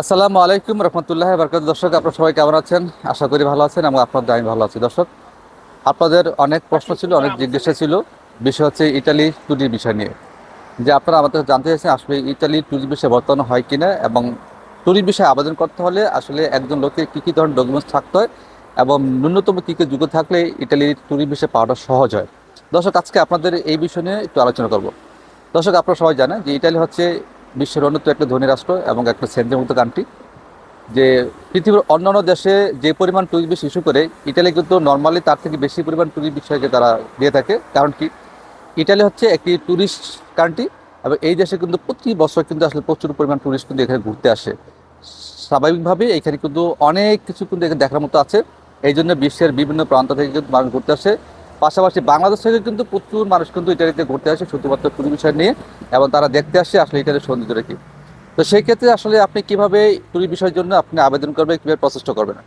আসসালামু আলাইকুম রহমতুল্লাহ বরকাত দর্শক, আপনারা সবাই কেমন আছেন? আশা করি ভালো আছেন এবং আপনাদের আমি ভালো আছি। দর্শক, আপনাদের অনেক প্রশ্ন ছিল, অনেক জিজ্ঞাসা ছিল। বিষয় হচ্ছে ইটালি ট্যুরির বিষয় নিয়ে। যে আপনারা আমাদের জানতে চাইছেন, আসলে ইটালি ট্যুরির বিষয়ে বর্তমানে হয় কিনা এবং ট্যুরির বিষয়ে আবেদন করতে হলে আসলে একজন লোকের কী কী ধরনের ডকুমেন্টস থাকতে হয় এবং ন্যূনতম কী কী যোগ্য থাকলে ইটালির ট্যুরির বিষয়ে পাওয়াটা সহজ হয়? দর্শক, আজকে আপনাদের এই বিষয় নিয়ে একটু আলোচনা করব। দর্শক, আপনারা সবাই জানেন যে ইটালি হচ্ছে বিশ্বের অন্যতম একটা ধনী রাষ্ট্র এবং একটা সেন্দ্রমুক্ত কান্ট্রি যে পৃথিবীর অন্যান্য দেশে যে পরিমাণ টুরিস্ট ইস্যু করে ইটালি কিন্তু নর্মালি তার থেকে বেশি পরিমাণ টুরিস্ট বিষয়কে তারা দিয়ে থাকে। কারণ কি? ইটালি হচ্ছে একটি ট্যুরিস্ট কান্ট্রি এবং এই দেশে কিন্তু প্রতি বছর কিন্তু আসলে প্রচুর পরিমাণ টুরিস্ট কিন্তু এখানে ঘুরতে আসে। স্বাভাবিকভাবে এখানে কিন্তু অনেক কিছু কিন্তু এখানে দেখার মতো আছে। এই জন্য বিশ্বের বিভিন্ন প্রান্ত থেকে কিন্তু মানুষ ঘুরতে আসে। পাশাপাশি বাংলাদেশ থেকে কিন্তু প্রচুর মানুষ কিন্তু ইটালিতে ঘুরতে আসে, শুধুমাত্র টুরি বিষয় নিয়ে, এবং তারা দেখতে আসে আসলে ইটালির সৌন্দর্য কি তো সেই ক্ষেত্রে আসলে আপনি কীভাবে টুরি বিষয়ের জন্য আপনি আবেদন করবেন, কীভাবে প্রচেষ্টা করবেন?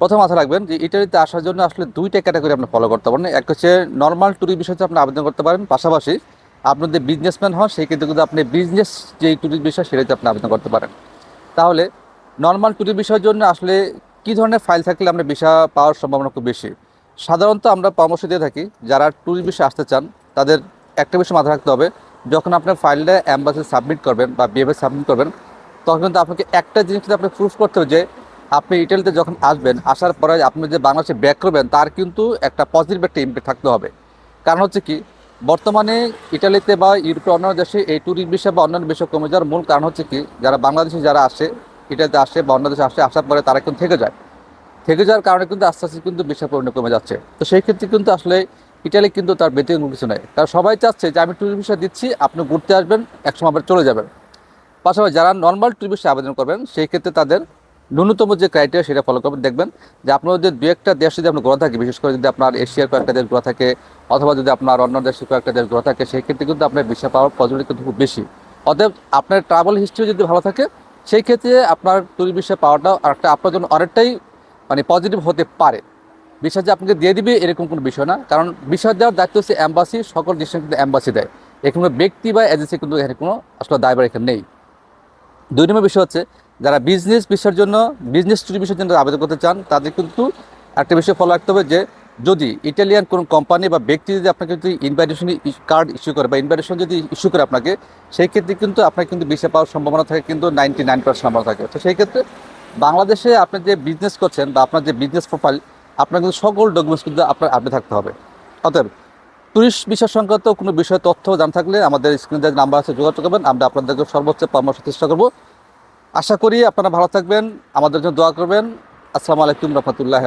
প্রথম মাথা রাখবেন যে ইটালিতে আসার জন্য আসলে দুইটা ক্যাটাগরি আপনি ফলো করতে পারেন এক হচ্ছে নর্মাল টুরি বিষয়তে আপনি আবেদন করতে পারেন, পাশাপাশি আপনি যদি বিজনেসম্যান হন, সেই ক্ষেত্রে কিন্তু আপনি বিজনেস যে টুরির বিষয় সেটাতে আপনি আবেদন করতে পারেন। তাহলে নর্মাল টুরির বিষয়ের জন্য আসলে কী ধরনের ফাইল থাকলে আমরা ভিসা পাওয়ার সম্ভাবনা খুব বেশি? সাধারণত আমরা পরামর্শ দিয়ে থাকি, যারা ট্যুরিস্ট বিষয়ে আসতে চান, তাদের একটা বিষয় মাথায় রাখতে হবে, যখন আপনার ফাইলটা অ্যাম্বাসি সাবমিট করবেন বা বিএফএ সাবমিট করবেন, তখন কিন্তু আপনাকে একটা জিনিস কিন্তু আপনি প্রুফ করতে হবে যে, আপনি ইটালিতে যখন আসবেন, আসার পরে আপনি যে বাংলাদেশে ব্যাক করবেন, তার কিন্তু একটা পজিটিভ একটা ইম্প্যাক্ট থাকতে হবে। কারণ হচ্ছে কি, বর্তমানে ইটালিতে বা ইউরোপের অন্যান্য দেশে এই ট্যুরিস্ট বিষয় বা অন্যান্য বিষয় কমে যাওয়ার মূল কারণ হচ্ছে কি, যারা বাংলাদেশে যারা আসে, ইটালিতে আসে বা অন্য দেশে আসে, আসার পরে তারা কিন্তু থেকে যায়। থেকে যাওয়ার কারণে কিন্তু আস্তে আস্তে কিন্তু বিষয় পরিমাণ কমে যাচ্ছে। তো সেই ক্ষেত্রে কিন্তু আসলে ইটালি কিন্তু তার ব্যতিক্রম কিছু নেই। কারণ সবাই চাচ্ছে যে, আমি ট্যুরিস্ট ভিসা দিচ্ছি, আপনি ঘুরতে আসবেন, একসময় আবার চলে যাবেন। পাশাপাশি যারা নর্মাল ট্যুরিস্ট ভিসা আবেদন করবেন, সেই ক্ষেত্রে তাদের ন্যূনতম যে ক্রাইটেরিয়া সেটা ফলো করবেন। দেখবেন যে, আপনার যদি দু একটা দেশ যদি আপনার ঘোরা থাকে, বিশেষ করে যদি আপনার এশিয়ার কয়েকটা দেশ ঘোরা থাকে, অথবা যদি আপনার অন্য দেশের কয়েকটা দেশ ঘোরা থাকে, সেই ক্ষেত্রে কিন্তু আপনার ভিসা পাওয়ার পজিবিলিটি কিন্তু খুব বেশি। অতএব আপনার ট্রাভেল হিস্ট্রি যদি ভালো থাকে, সেই ক্ষেত্রে আপনার ট্যুরিস্ট ভিসা পাওয়াটা একটা আপনার জন্য অনেকটাই মানে পজিটিভ হতে পারে। বিষয় যে আপনাকে দিয়ে দিবে এরকম কোনো বিষয় না। কারণ বিষয় দেওয়ার দায়িত্ব হচ্ছে অ্যাম্বাসি সকল ডিসিশন কিন্তু অ্যাম্বাসি দেয়। এখানে ব্যক্তি বা এজেন্সি কিন্তু এখানে কোনো আসলে দায়বার এখানে নেই। দুই নম্বর বিষয় হচ্ছে, যারা বিজনেস বিষয়ের জন্য বিজনেস ট্যুরি বিষয়ের জন্য আবেদন করতে চান, তাদের কিন্তু একটা বিষয় ফলো রাখতে হবে যে, যদি ইটালিয়ান কোনো কোম্পানি বা ব্যক্তি যদি আপনাকে যদি ইনভাইটেশন কার্ড ইস্যু করে বা ইনভাইটেশন যদি ইস্যু করে আপনাকে, সেই ক্ষেত্রে কিন্তু আপনার কিন্তু বিষয় পাওয়ার সম্ভাবনা থাকে, কিন্তু নাইনটি নাইন পার্সেন্ট সম্ভাবনা থাকে। তো সেই ক্ষেত্রে বাংলাদেশে আপনি যে বিজনেস করছেন বা আপনার যে বিজনেস প্রোফাইল আপনার কিন্তু সকল ডকুমেন্টস কিন্তু আপনার আপডেট থাকতে হবে। অতএব ট্যুরিস্ট বিষয় সংক্রান্ত কোনো বিষয়ে তথ্য জান থাকলে আমাদের স্ক্রিনে যে নাম্বার আছে, যোগাযোগ করবেন। আমরা আপনাদেরকে সর্বোচ্চ পরামর্শ চেষ্টা করব। আশা করি আপনারা ভালো থাকবেন। আমাদের জন্য দোয়া করবেন। আসসালামু আলাইকুম রহমতুল্লাহ